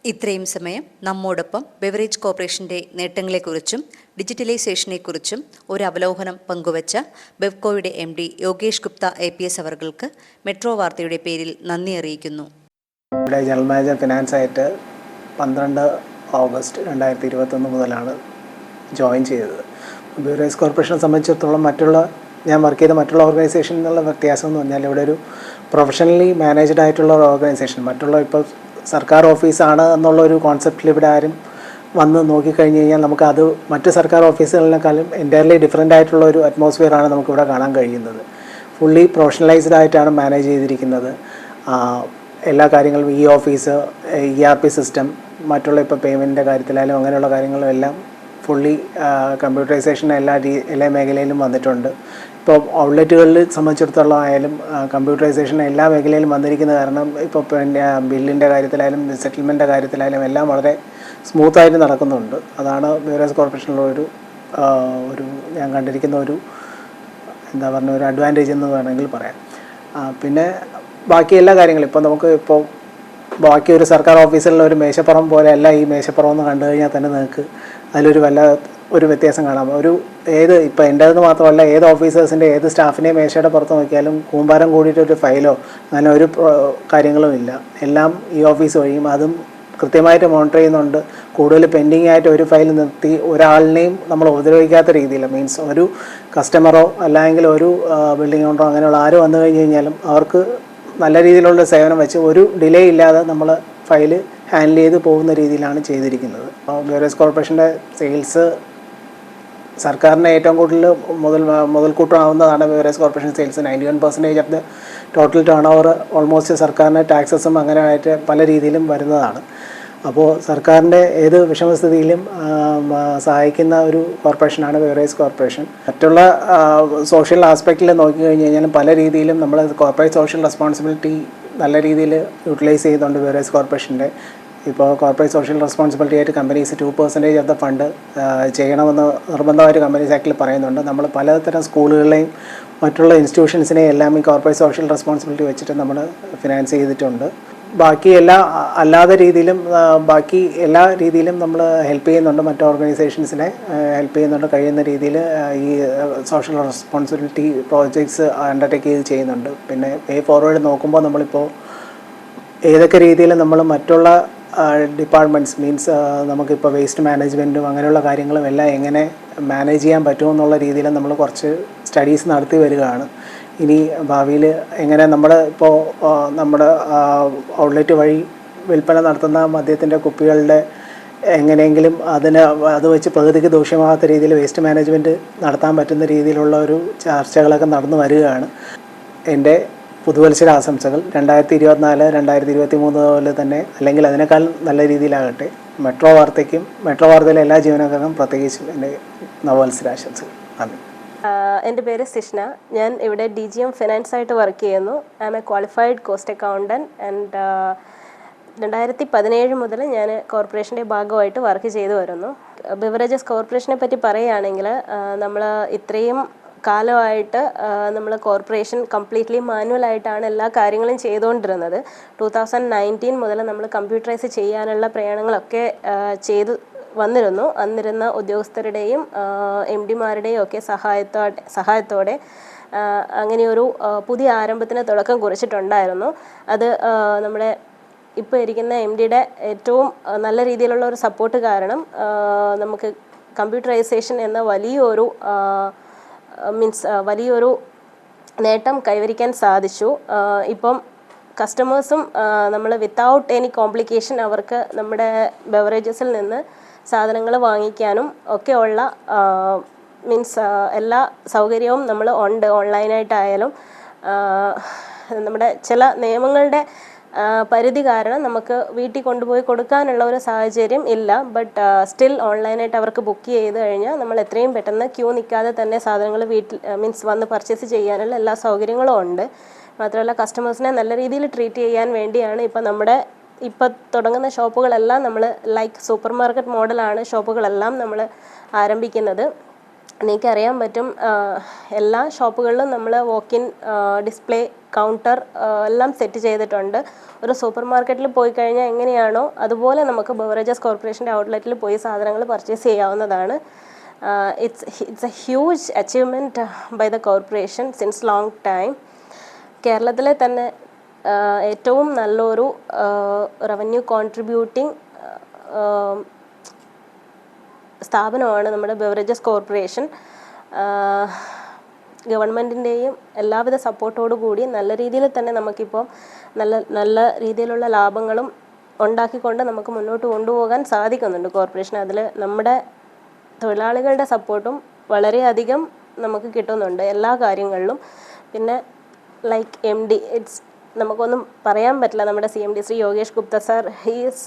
ഇത്രയും സമയം നമ്മോടൊപ്പം ബെവറേജ് കോർപ്പറേഷന്റെ നേട്ടങ്ങളെക്കുറിച്ചും ഡിജിറ്റലൈസേഷനെക്കുറിച്ചും ഒരു അവലോകനം പങ്കുവച്ച ബെവ്കോയുടെ M D Yogesh Gupta A P S അവർക്ക് മെട്രോ വാർത്തയുടെ പേരിൽ നന്ദി അറിയിക്കുന്നു. ഇവിടെ ജനറൽ മാനേജർ ഫിനാൻസ് ആയിട്ട് പന്ത്രണ്ട് ഓഗസ്റ്റ് രണ്ടായിരത്തി ഇരുപത്തൊന്ന് മുതലാണ് ജോയിൻ ചെയ്തത്. ബ്യൂറോസ് കോർപ്പറേഷനെ സംബന്ധിച്ചിടത്തോളം മറ്റുള്ള ഞാൻ വർക്ക് ചെയ്ത മറ്റുള്ള ഓർഗനൈസേഷൻ എന്നുള്ള വ്യത്യാസം എന്ന് പറഞ്ഞാൽ ഇവിടെ ഒരു പ്രൊഫഷണലി മാനേജ്ഡ് ആയിട്ടുള്ള ഒരു ഓർഗനൈസേഷൻ. മറ്റുള്ള ഇപ്പോൾ സർക്കാർ ഓഫീസാണ് എന്നുള്ള ഒരു കോൺസെപ്റ്റിൽ ഇവിടെ ആരും വന്ന് നോക്കിക്കഴിഞ്ഞ് കഴിഞ്ഞാൽ നമുക്ക് അത് മറ്റ് സർക്കാർ ഓഫീസുകളിനേക്കാളും എന്റയർലി ഡിഫറെന്റ് ആയിട്ടുള്ള ഒരു അറ്റ്മോസ്ഫിയറാണ് നമുക്കിവിടെ കാണാൻ കഴിയുന്നത്. ഫുള്ളി പ്രൊഫഷണലൈസ്ഡ് ആയിട്ടാണ് മാനേജ് ചെയ്തിരിക്കുന്നത്. എല്ലാ കാര്യങ്ങളും E office E R P system മറ്റുള്ള ഇപ്പോൾ പേയ്മെന്റിന്റെ കാര്യത്തിലായാലും അങ്ങനെയുള്ള കാര്യങ്ങളും എല്ലാം ഫുള്ളി കമ്പ്യൂട്ടറൈസേഷൻ എല്ലാ രീ എല്ലാ മേഖലയിലും വന്നിട്ടുണ്ട്. ഇപ്പോൾ ഔട്ട്ലെറ്റുകളിൽ സംബന്ധിച്ചിടത്തോളം ആയാലും കമ്പ്യൂട്ടറൈസേഷൻ എല്ലാ മേഖലയിലും വന്നിരിക്കുന്ന കാരണം ഇപ്പോൾ പിന്നെ ബില്ലിന്റെ കാര്യത്തിലായാലും സെറ്റിൽമെന്റിന്റെ കാര്യത്തിലായാലും എല്ലാം വളരെ സ്മൂത്തായിട്ട് നടക്കുന്നുണ്ട്. അതാണ് ബ്യൂറോസ് കോർപ്പറേഷനിലുള്ള ഒരു ഒരു ഞാൻ കണ്ടിരിക്കുന്ന ഒരു എന്താ പറഞ്ഞ ഒരു അഡ്വാന്റേജ് എന്ന് വേണമെങ്കിൽ പറയാം. പിന്നെ ബാക്കി എല്ലാ കാര്യങ്ങളും ഇപ്പോൾ നമുക്ക് ഇപ്പോൾ ബാക്കി ഒരു സർക്കാർ ഓഫീസിലുള്ള ഒരു മേശപ്പുറം പോലെ അല്ല ഈ മേശപ്പുറം എന്ന് കണ്ടു കഴിഞ്ഞാൽ തന്നെ നിങ്ങൾക്ക് അതിലൊരു വല്ല ഒരു വ്യത്യാസം കാണാം ഒരു ഏത് ഇപ്പോൾ എന്റേതെന്ന് മാത്രമല്ല ഏത് ഓഫീസേഴ്സിന്റെ ഏത് സ്റ്റാഫിനെയും മേശയുടെ പുറത്ത് നോക്കിയാലും കൂമ്പാരം കൂടിയിട്ട് ഒരു ഫയലോ അങ്ങനെ ഒരു കാര്യങ്ങളും ഇല്ല. എല്ലാം ഈ ഓഫീസ് വഴിയും അതും കൃത്യമായിട്ട് മോണിറ്റർ ചെയ്യുന്നുണ്ട്. കൂടുതൽ പെൻഡിങ് ആയിട്ട് ഒരു ഫയൽ നിർത്തി ഒരാളിനെയും നമ്മൾ ഉപദ്രവിക്കാത്ത രീതിയിൽ മീൻസ് ഒരു കസ്റ്റമറോ അല്ലെങ്കിൽ ഒരു ബിൽഡിംഗ് ഓണറോ അങ്ങനെയുള്ള ആരും വന്നു കഴിഞ്ഞ് കഴിഞ്ഞാലും അവർക്ക് നല്ല രീതിയിലുള്ള സേവനം വെച്ച് ഒരു ഡിലേ ഇല്ലാതെ നമ്മൾ ഫയൽ ഹാൻഡിൽ ചെയ്ത് പോകുന്ന രീതിയിലാണ് ചെയ്തിരിക്കുന്നത്. അപ്പോൾ ബ്യൂറേസ് കോർപ്പറേഷന്റെ സെയിൽസ് സർക്കാരിന്റെ ഏറ്റവും കൂടുതൽ മുതൽ മുതൽക്കൂട്ടാവുന്നതാണ് beverage corporation sales. Ninety one percentage of the total turnover almost സർക്കാരിന് ടാക്സസും അങ്ങനെ ആയിട്ട് പല രീതിയിലും വരുന്നതാണ്. അപ്പോൾ സർക്കാരിന്റെ ഏത് വിഷമസ്ഥിതിയിലും സഹായിക്കുന്ന ഒരു കോർപ്പറേഷനാണ് വേറേസ് കോർപ്പറേഷൻ. മറ്റുള്ള സോഷ്യൽ ആസ്പെക്റ്റിൽ നോക്കി കഴിഞ്ഞ് പല രീതിയിലും നമ്മൾ കോർപ്പറേറ്റ് സോഷ്യൽ റെസ്പോൺസിബിലിറ്റി നല്ല രീതിയിൽ യൂട്ടിലൈസ് ചെയ്യുന്നുണ്ട് വേറേസ് കോർപ്പറേഷന്റെ ഇപ്പോൾ കോർപ്പറേറ്റ് സോഷ്യൽ റെസ്പോൺസിബിലിറ്റി ആയിട്ട് companies two percentage of the fund ചെയ്യണമെന്ന് നിർബന്ധമായിട്ട് കമ്പനീസ് ആക്ടിൽ പറയുന്നുണ്ട്. നമ്മൾ പലതരം സ്കൂളുകളെയും മറ്റുള്ള ഇൻസ്റ്റിറ്റ്യൂഷൻസിനെയും എല്ലാം ഈ കോർപ്പറേറ്റ് സോഷ്യൽ റെസ്പോൺസിബിലിറ്റി വെച്ചിട്ട് നമ്മൾ ഫിനാൻസ് ചെയ്തിട്ടുണ്ട്. ബാക്കി എല്ലാ അല്ലാതെ രീതിയിലും ബാക്കി എല്ലാ രീതിയിലും നമ്മൾ ഹെൽപ്പ് ചെയ്യുന്നുണ്ട്. മറ്റ് ഓർഗനൈസേഷൻസിനെ ഹെൽപ്പ് ചെയ്യുന്നുണ്ട്. കഴിയുന്ന രീതിയിൽ ഈ സോഷ്യൽ റെസ്പോൺസിബിലിറ്റി പ്രോജക്ട്സ് അണ്ടർടേക്ക് ചെയ്ത് ചെയ്യുന്നുണ്ട്. പിന്നെ പേ ഫോർവേഡ് നോക്കുമ്പോൾ നമ്മളിപ്പോൾ ഏതൊക്കെ രീതിയിൽ നമ്മൾ മറ്റുള്ള ഡിപ്പാർട്ട്മെന്റ്സ് മീൻസ് നമുക്കിപ്പോൾ വേസ്റ്റ് മാനേജ്മെന്റും അങ്ങനെയുള്ള കാര്യങ്ങളും എല്ലാം എങ്ങനെ മാനേജ് ചെയ്യാൻ പറ്റുമെന്നുള്ള രീതിയിൽ നമ്മൾ കുറച്ച് സ്റ്റഡീസ് നടത്തി വരികയാണ്. ഇനി ഭാവിയിൽ എങ്ങനെ നമ്മൾ ഇപ്പോൾ നമ്മുടെ ഔട്ട്ലെറ്റ് വഴി വിൽപ്പന നടത്തുന്ന മദ്യത്തിന്റെ കുപ്പികളുടെ എങ്ങനെയെങ്കിലും അതിന് അത് വെച്ച് പ്രകൃതിക്ക് ദൂഷ്യമാകാത്ത രീതിയിൽ വേസ്റ്റ് മാനേജ്മെന്റ് നടത്താൻ പറ്റുന്ന രീതിയിലുള്ള ഒരു ചർച്ചകളൊക്കെ നടന്നു വരികയാണ്. എന്റെ പുതുവത്സര ആശംസകൾ രണ്ടായിരത്തി ഇരുപത്തിനാല് രണ്ടായിരത്തി ഇരുപത്തി മൂന്ന് പോലെ തന്നെ അല്ലെങ്കിൽ അതിനേക്കാൾ നല്ല രീതിയിലാകട്ടെ മെട്രോ വാർത്തയ്ക്കും മെട്രോ വാർത്തയിലെ എല്ലാ ജീവനക്കാർക്കും പ്രത്യേകിച്ചും എന്റെ നവവത്സര ആശംസകൾ നന്ദി എന്റെ പേര് സിഷ്ണ. ഞാൻ ഇവിടെ ഡി ജി എം ഫിനാൻസ് ആയിട്ട് വർക്ക് ചെയ്യുന്നു. I'm a qualified cost accountant and രണ്ടായിരത്തി പതിനേഴ് മുതൽ ഞാൻ കോർപ്പറേഷന്റെ ഭാഗമായിട്ട് വർക്ക് ചെയ്തു വരുന്നു. ബിവറേജസ് കോർപ്പറേഷനെ പറ്റി പറയുകയാണെങ്കിൽ നമ്മൾ ഇത്രയും കാലമായിട്ട് നമ്മൾ കോർപ്പറേഷൻ കംപ്ലീറ്റ്ലി മാനുവലായിട്ടാണ് എല്ലാ കാര്യങ്ങളും ചെയ്തുകൊണ്ടിരുന്നത് ടു തൗസൻഡ് നയന്റീൻ മുതൽ നമ്മൾ കമ്പ്യൂട്ടറൈസ് ചെയ്യാനുള്ള പ്രയാണങ്ങളൊക്കെ ചെയ്തു വന്നിരുന്നു. അന്നിരുന്ന ഉദ്യോഗസ്ഥരുടെയും എം ഡിമാരുടെയും ഒക്കെ സഹായത്തോടെ സഹായത്തോടെ അങ്ങനെയൊരു പുതിയ ആരംഭത്തിന് തുടക്കം കുറിച്ചിട്ടുണ്ടായിരുന്നു. അത് നമ്മുടെ ഇപ്പോൾ ഇരിക്കുന്ന എം ഡിയുടെ ഏറ്റവും നല്ല രീതിയിലുള്ള ഒരു സപ്പോർട്ട് കാരണം നമുക്ക് കമ്പ്യൂട്ടറൈസേഷൻ എന്ന വലിയൊരു മീൻസ് വലിയൊരു നേട്ടം കൈവരിക്കാൻ സാധിച്ചു. ഇപ്പം കസ്റ്റമേഴ്സും നമ്മൾ വിത്തൗട്ട് എനി കോംപ്ലിക്കേഷൻ അവർക്ക് നമ്മുടെ ബെവറേജസിൽ നിന്ന് സാധനങ്ങൾ വാങ്ങിക്കാനും ഒക്കെ ഉള്ള മീൻസ് എല്ലാ സൗകര്യവും നമ്മൾ ഉണ്ട് ഓൺലൈനായിട്ടായാലും നമ്മുടെ ചില നിയമങ്ങളുടെ പരിധി കാരണം നമുക്ക് വീട്ടിൽ കൊണ്ടുപോയി കൊടുക്കാനുള്ള ഒരു സാഹചര്യം ഇല്ല. ബട്ട് സ്റ്റിൽ ഓൺലൈനായിട്ട് അവർക്ക് ബുക്ക് ചെയ്ത് കഴിഞ്ഞാൽ നമ്മൾ എത്രയും പെട്ടെന്ന് ക്യൂ നിൽക്കാതെ തന്നെ സാധനങ്ങൾ വീട്ടിൽ മീൻസ് വന്ന് പർച്ചേസ് ചെയ്യാനുള്ള എല്ലാ സൗകര്യങ്ങളും ഉണ്ട്. മാത്രമല്ല കസ്റ്റമേഴ്സിനെ നല്ല രീതിയിൽ ട്രീറ്റ് ചെയ്യാൻ വേണ്ടിയാണ് ഇപ്പം നമ്മുടെ ഇപ്പം തുടങ്ങുന്ന ഷോപ്പുകളെല്ലാം നമ്മൾ ലൈക്ക് സൂപ്പർ മാർക്കറ്റ് മോഡലാണ് ഷോപ്പുകളെല്ലാം നമ്മൾ ആരംഭിക്കുന്നത്. എനിക്കറിയാൻ പറ്റും എല്ലാ ഷോപ്പുകളിലും നമ്മൾ വോക്കിൻ ഡിസ്പ്ലേ കൗണ്ടർ എല്ലാം സെറ്റ് ചെയ്തിട്ടുണ്ട്. ഒരു സൂപ്പർ മാർക്കറ്റിൽ പോയി കഴിഞ്ഞാൽ എങ്ങനെയാണോ അതുപോലെ നമുക്ക് ബവറേജസ് കോർപ്പറേഷന്റെ ഔട്ട്ലെറ്റിൽ പോയി സാധനങ്ങൾ പർച്ചേസ് ചെയ്യാവുന്നതാണ്. It's it's a huge achievement by the corporation since long time കേരളത്തിലെ തന്നെ ഏറ്റവും നല്ലൊരു റവന്യൂ കോൺട്രിബ്യൂട്ടിംഗ് സ്ഥാപനമാണ് നമ്മുടെ ബെവറേജസ് കോർപ്പറേഷൻ ഗവൺമെന്റിന്റെയും എല്ലാവിധ സപ്പോർട്ടോടു കൂടി നല്ല രീതിയിൽ തന്നെ നമുക്കിപ്പോൾ നല്ല നല്ല രീതിയിലുള്ള ലാഭങ്ങളും ഉണ്ടാക്കിക്കൊണ്ട് നമുക്ക് മുന്നോട്ട് കൊണ്ടുപോകാൻ സാധിക്കുന്നുണ്ട് കോർപ്പറേഷൻ അതിൽ നമ്മുടെ തൊഴിലാളികളുടെ സപ്പോർട്ടും വളരെയധികം നമുക്ക് കിട്ടുന്നുണ്ട് എല്ലാ കാര്യങ്ങളിലും. പിന്നെ ലൈക്ക് എം ഡി ഇറ്റ്സ് നമുക്കൊന്നും പറയാൻ പറ്റില്ല. നമ്മുടെ C M D Shri Yogesh Gupta sir he's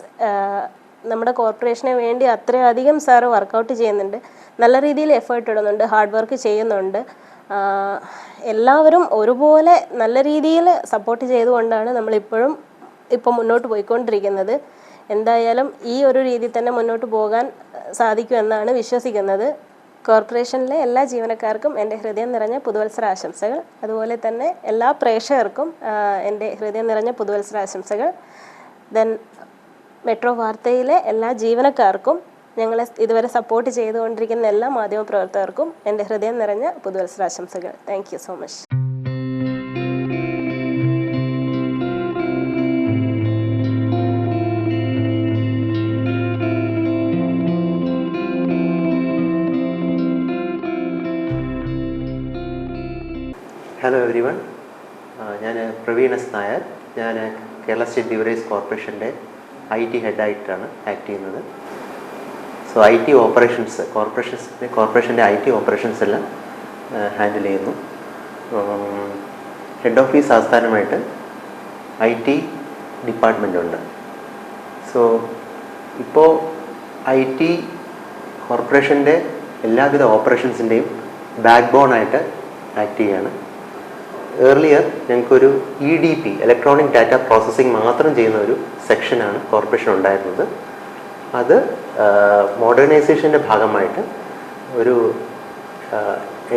നമ്മുടെ കോർപ്പറേഷന് വേണ്ടി അത്രയധികം സാറ് വർക്കൗട്ട് ചെയ്യുന്നുണ്ട്. നല്ല രീതിയിൽ എഫേർട്ട് ഇടുന്നുണ്ട് ഹാർഡ് വർക്ക് ചെയ്യുന്നുണ്ട്. എല്ലാവരും ഒരുപോലെ നല്ല രീതിയിൽ സപ്പോർട്ട് ചെയ്തുകൊണ്ടാണ് നമ്മളിപ്പോഴും ഇപ്പം മുന്നോട്ട് പോയിക്കൊണ്ടിരിക്കുന്നത്. എന്തായാലും ഈ ഒരു രീതി തന്നെ മുന്നോട്ട് പോകാൻ സാധിക്കുമെന്നാണ് വിശ്വസിക്കുന്നത്. കോർപ്പറേഷനിലെ എല്ലാ ജീവനക്കാർക്കും എന്റെ ഹൃദയം നിറഞ്ഞ പുതുവത്സര ആശംസകൾ അതുപോലെ തന്നെ എല്ലാ പ്രേക്ഷകർക്കും എന്റെ ഹൃദയം നിറഞ്ഞ പുതുവത്സര ആശംസകൾ ദെൻ മെട്രോ വാർത്തയിലെ എല്ലാ ജീവനക്കാർക്കും ഞങ്ങളെ ഇതുവരെ സപ്പോർട്ട് ചെയ്തുകൊണ്ടിരിക്കുന്ന എല്ലാ മാധ്യമപ്രവർത്തകർക്കും എന്റെ ഹൃദയം നിറഞ്ഞ പുതുവത്സരാശംസകൾ. Thank so much hello everyone ഞാൻ പ്രവീണസ് നായർ. ഞാൻ കേരള സ്റ്റേറ്റ് ബിവറേജ് കോർപ്പറേഷന്റെ ഐ ടി ഹെഡായിട്ടാണ് ആക്ട് ചെയ്യുന്നത്. So I T operations corporations കോർപ്പറേഷന്റെ ഐ ടി ഓപ്പറേഷൻസ് എല്ലാം ഹാൻഡിൽ ചെയ്യുന്നു. ഹെഡ് ഓഫീസ് ആസ്ഥാനമായിട്ട് ഐ ടി ഡിപ്പാർട്ട്മെന്റ് ഉണ്ട്. സോ ഇപ്പോൾ ഐ ടി കോർപ്പറേഷന്റെ എല്ലാവിധ ഓപ്പറേഷൻസിന്റെയും ബാക്ക് ബോൺ ആയിട്ട് ആക്ട് ചെയ്യാണ്. ഏർലിയർ ഞങ്ങൾക്കൊരു E D P electronic data processing മാത്രം ചെയ്യുന്ന ഒരു സെക്ഷനാണ് കോർപ്പറേഷൻ ഉണ്ടായിരുന്നത്. അത് മോഡേണൈസേഷന്റെ ഭാഗമായിട്ട് ഒരു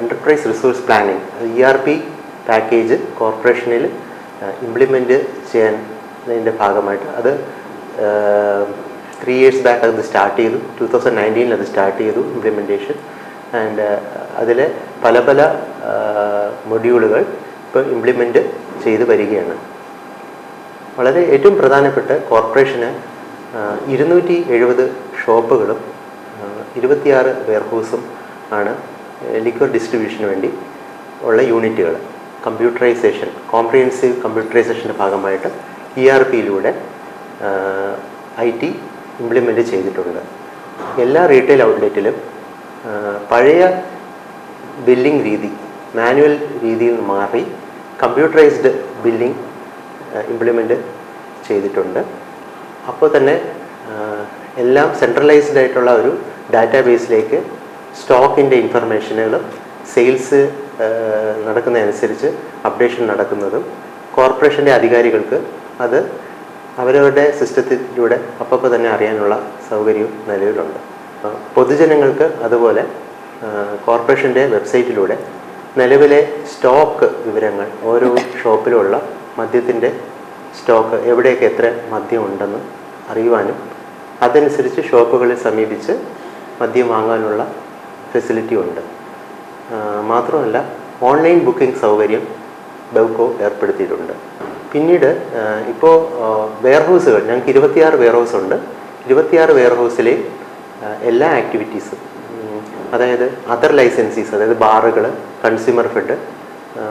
enterprise resource planning E R P package കോർപ്പറേഷനിൽ ഇംപ്ലിമെന്റ് ചെയ്യാൻ ഭാഗമായിട്ട്. അത് ത്രീ ഇയേഴ്സ് ബാക്ക് അത് സ്റ്റാർട്ട് ചെയ്തു. ടു തൗസൻഡ് നയന്റീനിൽ അത് സ്റ്റാർട്ട് ചെയ്തു ഇംപ്ലിമെന്റേഷൻ ആൻഡ് അതിൽ പല പല മൊഡ്യൂളുകൾ ഇപ്പോൾ ഇംപ്ലിമെന്റ് ചെയ്ത് വരികയാണ്. വളരെ ഏറ്റവും പ്രധാനപ്പെട്ട കോർപ്പറേഷന് ഇരുന്നൂറ്റി എഴുപത് ഷോപ്പുകളും ഇരുപത്തിയാറ് വെയർഹൗസും ആണ് ലിക്വർ ഡിസ്ട്രിബ്യൂഷന് വേണ്ടി ഉള്ള യൂണിറ്റുകൾ. കമ്പ്യൂട്ടറൈസേഷൻ കോംപ്രിഹെൻസീവ് കമ്പ്യൂട്ടറൈസേഷന്റെ ഭാഗമായിട്ട് ഇ ആർ പിയിലൂടെ ഐ ടി ഇംപ്ലിമെന്റ് ചെയ്തിട്ടുണ്ട്. എല്ലാ റീറ്റെയിൽ ഔട്ട്ലെറ്റിലും പഴയ ബില്ലിംഗ് രീതി മാനുവൽ രീതിയിൽ മാറി കമ്പ്യൂട്ടറൈസ്ഡ് ബില്ലിംഗ് ഇംപ്ലിമെന്റ് ചെയ്തിട്ടുണ്ട്. അപ്പോൾ തന്നെ എല്ലാം സെൻട്രലൈസ്ഡ് ആയിട്ടുള്ള ഒരു ഡാറ്റാബേസിലേക്ക് സ്റ്റോക്കിന്റെ ഇൻഫർമേഷനുകളും സെയിൽസ് നടക്കുന്നതനുസരിച്ച് അപ്ഡേഷൻ നടക്കുന്നതും കോർപ്പറേഷന്റെ അധികാരികൾക്ക് അത് അവരവരുടെ സിസ്റ്റത്തിലൂടെ അപ്പപ്പോൾ തന്നെ അറിയാനുള്ള സൗകര്യവും നിലവിലുണ്ട്. പൊതുജനങ്ങൾക്ക് അതുപോലെ കോർപ്പറേഷന്റെ വെബ്സൈറ്റിലൂടെ നിലവിലെ സ്റ്റോക്ക് വിവരങ്ങൾ ഓരോ ഷോപ്പിലുള്ള മദ്യത്തിന്റെ സ്റ്റോക്ക് എവിടെയൊക്കെ എത്ര മദ്യം ഉണ്ടെന്ന് അറിയുവാനും അതനുസരിച്ച് ഷോപ്പുകളെ സമീപിച്ച് മദ്യം വാങ്ങാനുള്ള ഫെസിലിറ്റി ഉണ്ട്. മാത്രമല്ല ഓൺലൈൻ ബുക്കിംഗ് സൗകര്യം ബെവ്കോ ഏർപ്പെടുത്തിയിട്ടുണ്ട്. പിന്നീട് ഇപ്പോൾ വെയർഹൗസുകൾ ഞങ്ങൾക്ക് ഇരുപത്തിയാറ് വെയർഹൗസ് ഉണ്ട്. ഇരുപത്തിയാറ് വെയർ ഹൗസിലെ എല്ലാ ആക്ടിവിറ്റീസും അതായത് അതർ ലൈസൻസീസ് അതായത് ബാറുകൾ കൺസ്യൂമർ ഫെഡ്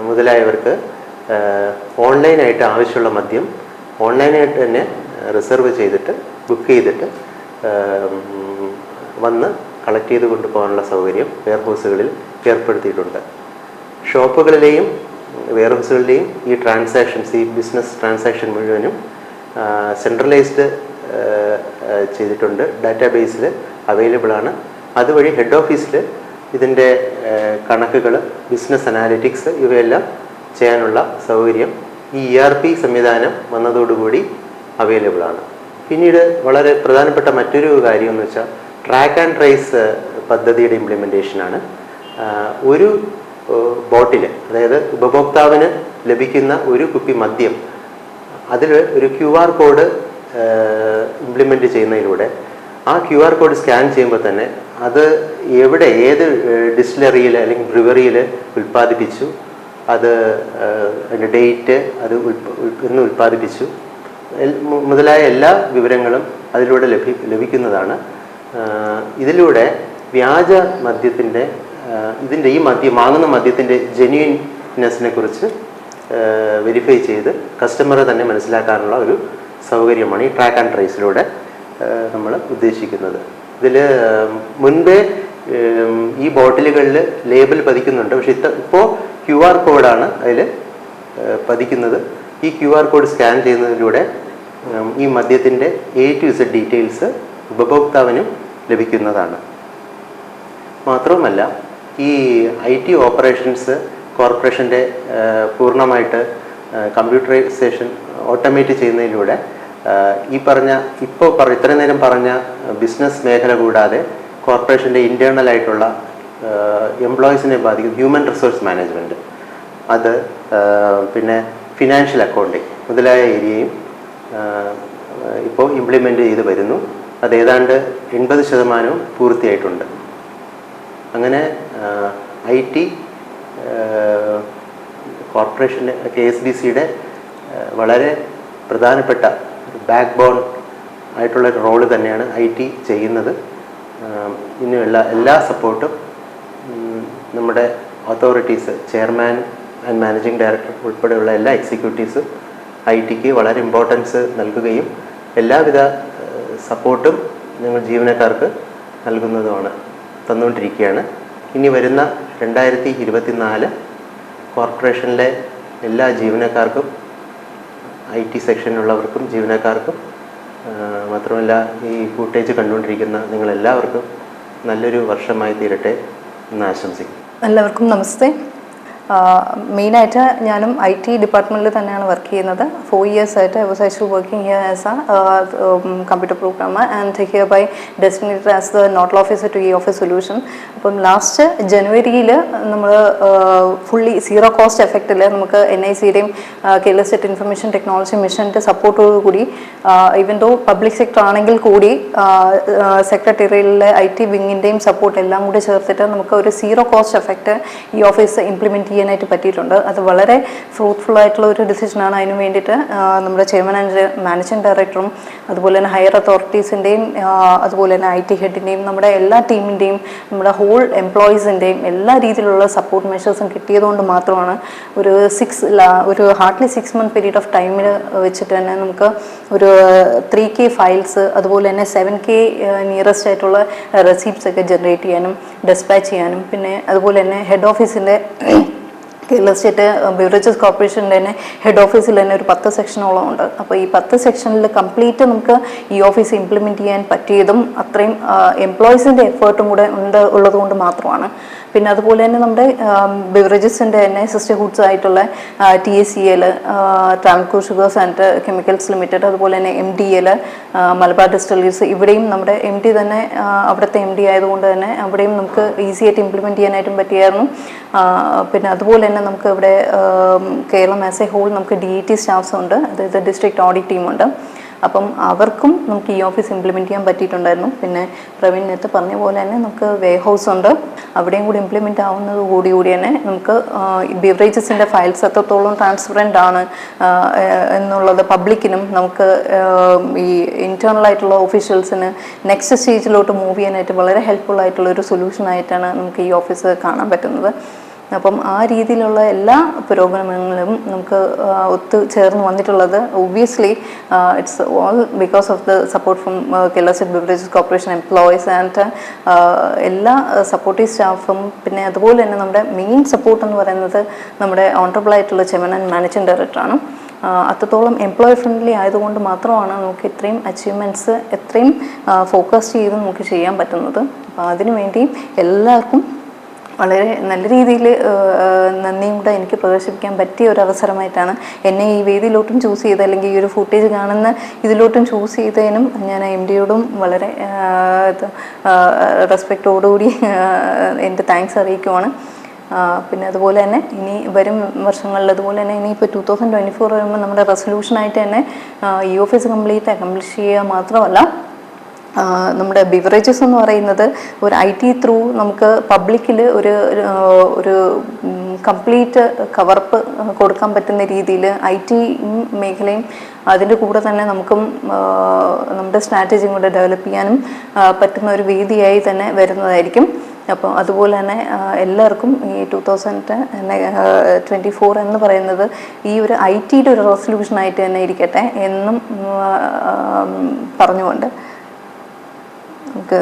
മുതലായവർക്ക് ഓൺലൈനായിട്ട് ആവശ്യമുള്ള മദ്യം ഓൺലൈനായിട്ട് തന്നെ റിസർവ് ചെയ്തിട്ട് ബുക്ക് ചെയ്തിട്ട് വന്ന് കളക്ട് ചെയ്ത് കൊണ്ടുപോകാനുള്ള സൗകര്യം വെയർ ഹൗസുകളിൽ ഏർപ്പെടുത്തിയിട്ടുണ്ട്. ഷോപ്പുകളിലെയും വെയർ ഹൗസുകളിലെയും ഈ ട്രാൻസാക്ഷൻസ് ഈ ബിസിനസ് ട്രാൻസാക്ഷൻ മുഴുവനും സെൻട്രലൈസ്ഡ് ചെയ്തിട്ടുണ്ട്. ഡാറ്റാബേസിൽ അവൈലബിൾ ആണ് അതുവഴി ഹെഡ് ഓഫീസിൽ ഇതിന്റെ കണക്കുകൾ ബിസിനസ് അനാലിറ്റിക്സ് ഇവയെല്ലാം ചെയ്യാനുള്ള സൗകര്യം ഈ ഇ ആർ പി സംവിധാനം വന്നതോടുകൂടി അവൈലബിൾ ആണ്. പിന്നീട് വളരെ പ്രധാനപ്പെട്ട മറ്റൊരു കാര്യം എന്ന് വെച്ചാൽ ട്രാക്ക് ആൻഡ് ട്രേസ് പദ്ധതിയുടെ ഇംപ്ലിമെന്റേഷനാണ് ഒരു ബോട്ടിൽ അതായത് ഉപഭോക്താവിന് ലഭിക്കുന്ന ഒരു കുപ്പി മദ്യം അതിൽ ഒരു ക്യു ആർ കോഡ് ഇംപ്ലിമെന്റ് ചെയ്യുന്നതിലൂടെ ആ ക്യു ആർ കോഡ് സ്കാൻ ചെയ്യുമ്പോൾ തന്നെ അത് എവിടെ ഏത് ഡിസ്റ്റിലറിയിൽ അല്ലെങ്കിൽ ബ്രിവറിയിൽ ഉൽപ്പാദിപ്പിച്ചു അത് അതിന്റെ ഡേറ്റ് അത് എന്ന് ഉൽപ്പാദിപ്പിച്ചു. മുതലായ എല്ലാ വിവരങ്ങളും അതിലൂടെ ലഭി ലഭിക്കുന്നതാണ്. ഇതിലൂടെ വ്യാജ മദ്യത്തിന്റെ ഇതിന്റെ ഈ മദ്യം വാങ്ങുന്ന മദ്യത്തിന്റെ ജെന്യൂൻനെസ്സിനെ കുറിച്ച് വെരിഫൈ ചെയ്ത് കസ്റ്റമറെ തന്നെ മനസ്സിലാക്കാനുള്ള ഒരു സൗകര്യമാണ് ഈ ട്രാക്ക് ആൻഡ് ട്രേസിലൂടെ നമ്മൾ ഉദ്ദേശിക്കുന്നത്. ഇതിൽ മുൻപേ ഈ ബോട്ടിലുകളിൽ ലേബൽ പതിക്കുന്നുണ്ട്. പക്ഷെ ഇത്ത ഇപ്പോൾ ക്യു ആർ കോഡാണ് അതിൽ പതിക്കുന്നത്. ഈ ക്യു ആർ കോഡ് സ്കാൻ ചെയ്യുന്നതിലൂടെ ഈ മദ്യത്തിന്റെ എ ടു ഇസഡ് ഡീറ്റെയിൽസ് ഉപഭോക്താവിനും ലഭിക്കുന്നതാണ്. മാത്രവുമല്ല ഈ ഐ ടി ഓപ്പറേഷൻസ് കോർപ്പറേഷന്റെ പൂർണമായിട്ട് കമ്പ്യൂട്ടറൈസേഷൻ ഓട്ടോമേറ്റ് ചെയ്യുന്നതിലൂടെ ഈ പറഞ്ഞ ഇപ്പോൾ ഇത്രയും നേരം പറഞ്ഞ ബിസിനസ് മേഖല കൂടാതെ കോർപ്പറേഷന്റെ ഇന്റേർണൽ ആയിട്ടുള്ള എംപ്ലോയീസിനെ ബാധിക്കും. ഹ്യൂമൻ റിസോഴ്സ് മാനേജ്മെന്റ് അത് പിന്നെ ഫിനാൻഷ്യൽ അക്കൗണ്ടിങ് മുതലായ ഏരിയയും ഇപ്പോൾ ഇംപ്ലിമെന്റ് ചെയ്ത് വരുന്നു. അത് ഏതാണ്ട് എൺപത് ശതമാനവും പൂർത്തിയായിട്ടുണ്ട്. അങ്ങനെ ഐ ടി കോർപ്പറേഷന്റെ കെ എസ് ബി സിയുടെ വളരെ പ്രധാനപ്പെട്ട ബാക്ക് ബോൺ ആയിട്ടുള്ള റോൾ തന്നെയാണ് ഐ ടി ചെയ്യുന്നത്. ഇനിയുള്ള എല്ലാ സപ്പോർട്ടും നമ്മുടെ authorities chairman and managing director ഉൾപ്പെടെയുള്ള എല്ലാ എക്സിക്യൂട്ടീവ്സും ഐ ടിക്ക് വളരെ ഇമ്പോർട്ടൻസ് നൽകുകയും എല്ലാവിധ സപ്പോർട്ടും ഞങ്ങൾ ജീവനക്കാർക്ക് നൽകുന്നതുമാണ് തന്നുകൊണ്ടിരിക്കുകയാണ്. ഇനി വരുന്ന രണ്ടായിരത്തി ഇരുപത്തിനാല് കോർപ്പറേഷനിലെ എല്ലാ ജീവനക്കാർക്കും ഐ ടി സെക്ഷനിലുള്ളവർക്കും ജീവനക്കാർക്കും മാത്രമല്ല ഈ ഫൂട്ടേജ് കണ്ടുകൊണ്ടിരിക്കുന്ന നിങ്ങളെല്ലാവർക്കും നല്ലൊരു വർഷമായി തീരട്ടെ. എന്ന് ആശംസിക്കുന്നു. എല്ലാവർക്കും നമസ്തേ. മെയിനായിട്ട് ഞാനും ഐ ടി ഡിപ്പാർട്ട്മെന്റിൽ തന്നെയാണ് വർക്ക് ചെയ്യുന്നത്. ഫോർ ഇയേഴ്സ് ആയിട്ട് I was actually working here as a computer programmer and hereby designated as the nodal officer to e office solution അപ്പം ലാസ്റ്റ് ജനുവരിയിൽ നമ്മൾ ഫുള്ളി സീറോ കോസ്റ്റ് എഫക്റ്റിൽ നമുക്ക് എൻ ഐ സിയുടെയും കേരള സ്റ്റേറ്റ് ഇൻഫർമേഷൻ ടെക്നോളജി മിഷന്റെ സപ്പോർട്ടോടുകൂടി even though public sector ആണെങ്കിൽ കൂടി സെക്രട്ടേറിയലിലെ ഐ ടി വിങ്ങിന്റെയും സപ്പോർട്ട് എല്ലാം കൂടി ചേർത്തിട്ട് നമുക്ക് ഒരു zero cost effect E office implement ചെയ്യാനായിട്ട് പറ്റിയിട്ടുണ്ട്. അത് വളരെ ഫ്രൂട്ട്ഫുൾ ആയിട്ടുള്ള ഒരു ഡിസിഷനാണ് അതിന് വേണ്ടിയിട്ട് നമ്മുടെ ചെയർമാൻ ആൻഡ് മാനേജിംഗ് ഡയറക്ടറും അതുപോലെ തന്നെ ഹയർ അതോറിറ്റീസിന്റെയും അതുപോലെ തന്നെ ഐ ടി ഹെഡിന്റെയും നമ്മുടെ എല്ലാ ടീമിന്റെയും നമ്മുടെ ഹോൾ എംപ്ലോയീസിന്റെയും എല്ലാ രീതിയിലുള്ള സപ്പോർട്ട് മെഷേഴ്സും കിട്ടിയതുകൊണ്ട് മാത്രമാണ് ഒരു സിക്സ് ഒരു hardly six month period of ടൈമിൽ വെച്ചിട്ട് തന്നെ നമുക്ക് ഒരു ത്രീ കെ ഫയൽസ് അതുപോലെ തന്നെ സെവൻ കെ നിയറസ്റ്റ് ആയിട്ടുള്ള റെസീപ്റ്റ്സ് ഒക്കെ ജനറേറ്റ് ചെയ്യാനും ഡെസ്പാച്ച് ചെയ്യാനും പിന്നെ അതുപോലെ തന്നെ ഹെഡ് ഓഫീസിന്റെ കേരള സ്റ്റേറ്റ് ബിവറേജസ് കോർപ്പറേഷന്റെ തന്നെ ഹെഡ് ഓഫീസിൽ തന്നെ ഒരു പത്ത് സെക്ഷനോളം ഉണ്ട്. അപ്പോൾ ഈ പത്ത് സെക്ഷനിൽ കംപ്ലീറ്റ് നമുക്ക് ഈ ഓഫീസ് ഇംപ്ലിമെന്റ് ചെയ്യാൻ പറ്റിയതും അത്രയും എംപ്ലോയീസിന്റെ എഫേർട്ടും കൂടെ ഉണ്ട് ഉള്ളതുകൊണ്ട് മാത്രമാണ്. പിന്നെ അതുപോലെ തന്നെ നമ്മുടെ ബിവറേജസിന്റെ തന്നെ സിസ്റ്റർഹുഡ്സ് ആയിട്ടുള്ള T S C L Travancore sugars and chemicals limited അതുപോലെ തന്നെ M D L Malabar distilleries ഇവിടെയും നമ്മുടെ എം ഡി തന്നെ അവിടുത്തെ എം ഡി ആയതുകൊണ്ട് തന്നെ അവിടെയും നമുക്ക് ഈസി ആയിട്ട് ഇംപ്ലിമെന്റ് ചെയ്യാനായിട്ടും പറ്റിയായിരുന്നു. പിന്നെ അതുപോലെ തന്നെ നമുക്ക് ഇവിടെ കേരളം ആസ് എ ഹോൾ നമുക്ക് ഡി ഇ ടി സ്റ്റാഫ്സ് ഉണ്ട്. അതായത് ഡിസ്ട്രിക്ട് ഓഡിറ്റ് ടീമുണ്ട് അപ്പം അവർക്കും നമുക്ക് ഈ ഓഫീസ് ഇംപ്ലിമെന്റ് ചെയ്യാൻ പറ്റിയിട്ടുണ്ടായിരുന്നു. പിന്നെ പ്രവീൺ നേരത്തെ പറഞ്ഞ പോലെ തന്നെ നമുക്ക് വേ ഹൗസ് ഉണ്ട്. അവിടെയും കൂടി ഇംപ്ലിമെന്റ് ആവുന്നത് കൂടി കൂടി തന്നെ നമുക്ക് ബിവറേജസിന്റെ ഫയൽസ് എത്രത്തോളം ട്രാൻസ്പെറന്റ് ആണ് എന്നുള്ളത് പബ്ലിക്കിനും നമുക്ക് ഈ ഇന്റേർണൽ ആയിട്ടുള്ള ഓഫീഷ്യൽസിന് നെക്സ്റ്റ് സ്റ്റേജിലോട്ട് മൂവ് ചെയ്യാനായിട്ട് വളരെ ഹെൽപ്ഫുൾ ആയിട്ടുള്ള ഒരു സൊല്യൂഷൻ ആയിട്ടാണ് നമുക്ക് ഈ ഓഫീസ് കാണാൻ പറ്റുന്നത്. അപ്പം ആ രീതിയിലുള്ള എല്ലാ പുരോഗമനങ്ങളും നമുക്ക് ഒത്തു ചേർന്ന് വന്നിട്ടുള്ളത് obviously it's all because of the support from Kerala state beverages corporation employees and എല്ലാ സപ്പോർട്ടീവ് സ്റ്റാഫും പിന്നെ അതുപോലെ തന്നെ നമ്മുടെ മെയിൻ സപ്പോർട്ട് എന്ന് പറയുന്നത് നമ്മുടെ ഓണറബിൾ ആയിട്ടുള്ള ചെയർമാൻ ആൻഡ് മാനേജിംഗ് ഡയറക്ടറാണ് അത്രത്തോളം എംപ്ലോയി ഫ്രണ്ട്ലി ആയതുകൊണ്ട് മാത്രമാണ് നമുക്ക് ഇത്രയും അച്ചീവ്മെന്റ്സ് എത്രയും ഫോക്കസ് ചെയ്ത് നമുക്ക് ചെയ്യാൻ പറ്റുന്നത്. അപ്പോൾ അതിനുവേണ്ടി എല്ലാവർക്കും വളരെ നല്ല രീതിയിൽ നന്ദിയും കൂടെ എനിക്ക് പ്രദർശിപ്പിക്കാൻ പറ്റിയ ഒരു അവസരമായിട്ടാണ് എന്നെ ഈ വേദിയിലോട്ടും ചൂസ് ചെയ്ത് അല്ലെങ്കിൽ ഈ ഒരു ഫുട്ടേജ് കാണുന്ന ഇതിലോട്ടും ചൂസ് ചെയ്തതിനും ഞാൻ എം ഡിയോടും വളരെ റെസ്പെക്റ്റോടുകൂടി എന്റെ താങ്ക്സ് അറിയിക്കുവാണ്. പിന്നെ അതുപോലെ തന്നെ ഇനി വരും വർഷങ്ങളിൽ അതുപോലെ തന്നെ ഇനിയിപ്പോൾ ടു തൗസൻഡ് ട്വന്റി ഫോർ വരുമ്പോൾ നമ്മുടെ റെസൊല്യൂഷനായിട്ട് തന്നെ ഈ ഓഫീസ് കംപ്ലീറ്റ് അക്കംപ്ലിഷ് ചെയ്യുക മാത്രമല്ല നമ്മുടെ ബിവറേജസ് എന്ന് പറയുന്നത് ഒരു ഐ ടി ത്രൂ നമുക്ക് പബ്ലിക്കിൽ ഒരു ഒരു കംപ്ലീറ്റ് കവർപ്പ് കൊടുക്കാൻ പറ്റുന്ന രീതിയിൽ ഐ ടി മേഖലയും അതിന്റെ കൂടെ തന്നെ നമുക്കും നമ്മുടെ സ്ട്രാറ്റജിയും കൂടെ ഡെവലപ്പ് ചെയ്യാനും പറ്റുന്ന ഒരു വേദിയായി തന്നെ വരുന്നതായിരിക്കും. അപ്പോൾ അതുപോലെ തന്നെ എല്ലാവർക്കും ഈ ടു തൗസൻഡ് ട്വന്റി ഫോർ എന്ന് പറയുന്നത് ഈ ഒരു ഐ ടിയുടെ ഒരു റെസൊല്യൂഷനായിട്ട് തന്നെ ഇരിക്കട്ടെ എന്നും പറഞ്ഞുകൊണ്ട്. നമുക്ക്